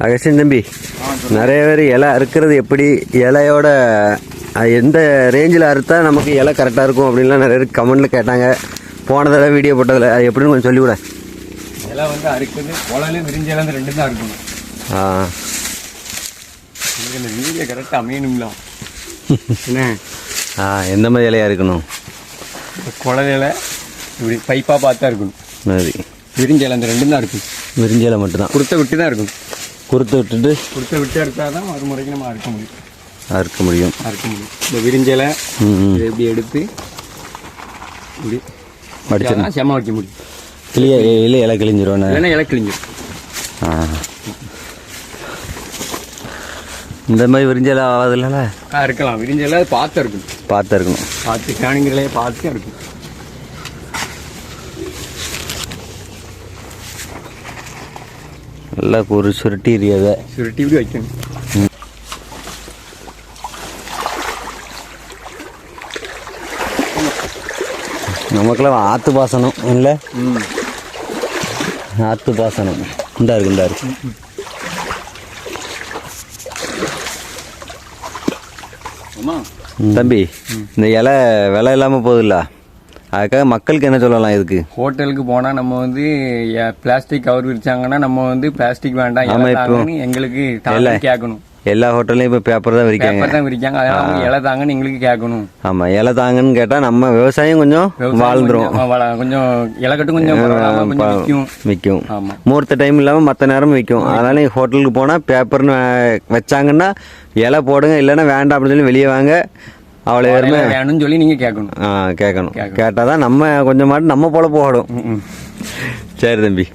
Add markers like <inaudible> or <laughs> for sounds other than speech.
Augustine தம்பி நிறைய பேர் இலை அறுக்கிறது எப்படி? இலையோட எந்த ரேஞ்சில் அறுத்தா நமக்கு இலை கரெக்டாக இருக்கும் அப்படின்லாம் நிறைய பேர் கமெண்டில் கேட்டாங்க. போன தடவை வீடியோ போட்டதில் அது எப்படின்னு கொஞ்சம் சொல்லிவிட எல்லாம் வந்து அறுக்குது குழலும் விரிஞ்செல்லாம் இந்த ரெண்டு தான் இருக்கணும் ஆ. இந்த வீடியோ கரெக்டாக அமையணும்ல. <laughs> என்ன? ஆ எந்த மாதிரி இலையாக இருக்கணும் இந்த குழலையில இப்படி பைப்பாக பார்த்தா இருக்கணும் மாதிரி விரிஞ்செல்லாம் இந்த ரெண்டும் தான் இருக்கும் விரிஞ்ச இலை மட்டும்தான். கொடுத்த விட்டு தான் இருக்கும் குறுத்து விட்டுட்டு கொடுத்த விட்டு எடுத்தால் தான் ஒரு முறைக்கு நம்ம அறுக்க முடியும். அறுக்க முடியும். அறுக்க முடியும். இந்த விரிஞ்சலை இப்படி எடுத்து இப்படி. வச்சாதான் செம வைக்க முடியும். கிளிய இல்லை இலை கிழிஞ்சிருவோண்ணே இல்லைன்னா இலை கிழிஞ்சிடும் ஆ. இந்த மாதிரி விரிஞ்ச இலை ஆகாதுல்ல இருக்கலாம். விரிஞ்சலை பார்த்து இருக்கணும் பார்த்து இருக்கணும் பார்த்து கேணுங்கிறலையே பார்த்து இருக்கும் நல்லா ஒரு சுருட்டி எரியாத சுருட்டி இப்படி வைக்கணும். நமக்கெல்லாம் ஆற்று பாசனம் இல்லை? ஆற்று பாசனம். இந்தா இருக்கு இந்தா இருக்கு. தம்பி இந்த இலை விலை இல்லாமல் போகுதுல்ல? அதுக்காக மக்களுக்கு என்ன சொல்லலாம் இதுக்கு? ஹோட்டலுக்கு போனால் நம்ம வந்து பிளாஸ்டிக் கவர் விரிச்சாங்கன்னா நம்ம வந்து பிளாஸ்டிக் வேண்டாம் ஆமா, இலை இப்போ எங்களுக்கு கேட்கணும். எல்லா ஹோட்டல்லையும் இப்போ பேப்பர் தான் விரிக்காங்க. தான் விரிக்காங்க அதனால இலை தாங்கன்னு எங்களுக்கு கேட்கணும். ஆமாம் இலை தாங்கன்னு கேட்டால் நம்ம விவசாயம் கொஞ்சம் வாழ்ந்துரும். கொஞ்சம் இலை கட்டு கொஞ்சம் விற்கும் விற்கும் ஆமா. முகூர்த்த டைம் இல்லாமல் மற்ற நேரம் விற்கும் அதனால ஹோட்டலுக்கு போனால் பேப்பர்னு வச்சாங்கன்னா இலை போடுங்க இல்லைன்னா வேண்டாம் அப்படின்னு சொல்லி வெளியே வாங்க. அவ்வளோ இலை வேணும்னு சொல்லி நீங்க கேட்கணும். ஆ கேட்கணும். கேட்டால் தான் நம்ம கொஞ்சமாட்டு நம்ம போல போகணும் ம், ம். சரி தம்பி.